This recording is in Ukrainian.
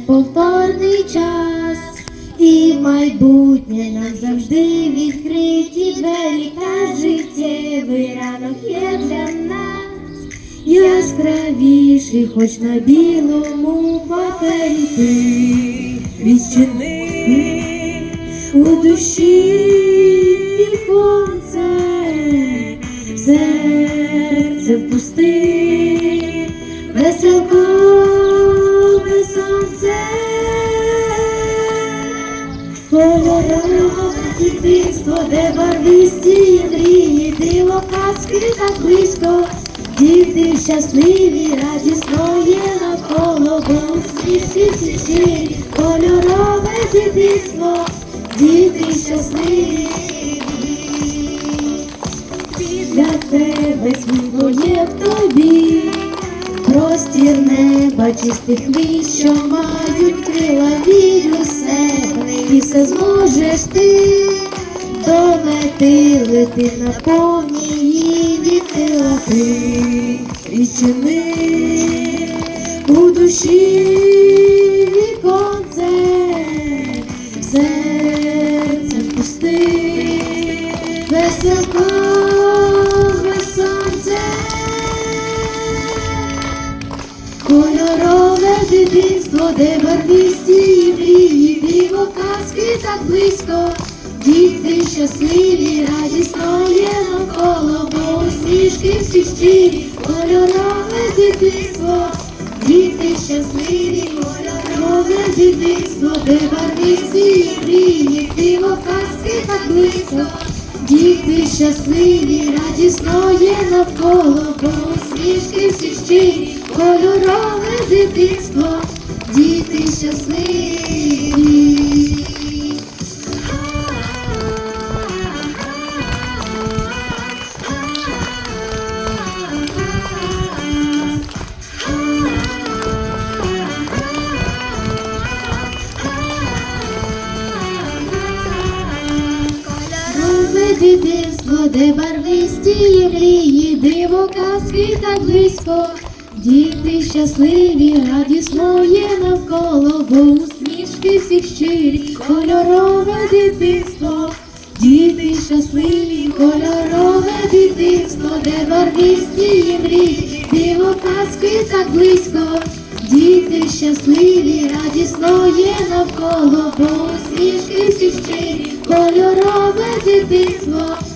неповторний час, і майбутнє нам завжди відкриті двері, та життєвий ранок є для нас, яскравіший, хоч на білому папері. Ти відчини у душі віконце, в серце впусти, веселкове кольорове дитинство, де барвисті мрії, диво казки так близько, діти щасливі, радісно є навколо, бо усмішки всі кольорове дитинство, діти щасливі. Для тебе світло є в тобі, простір неба, чистих мій, що мають крила вірю в себе, і все зможеш ти. До мети лети на повні її ти відчини у душі дитинство, де барвисті і мрії, диво казки так близько, діти щасливі, радісно є навколо, бо усмішки всі щирі, кольорове дитинство, діти щасливі, кольорове дитинство, де барвисті і мрії, диво казки так близько. Діти щасливі, радісно є навколо, бо усмішки всі щирі, кольорове дитинство, діти щасливі. Кольорове дитинство, де барвисті мрії, диво казки так близько. Діти щасливі, радісно є навколо, бо усмішки всіх щирі, кольорове дитинство, діти щасливі, кольорове дитинство, де барвисті мрії, диво казки так близько. Діти щасливі, радісно є навколо, бо усмішки всі щирі, кольорове дитинство,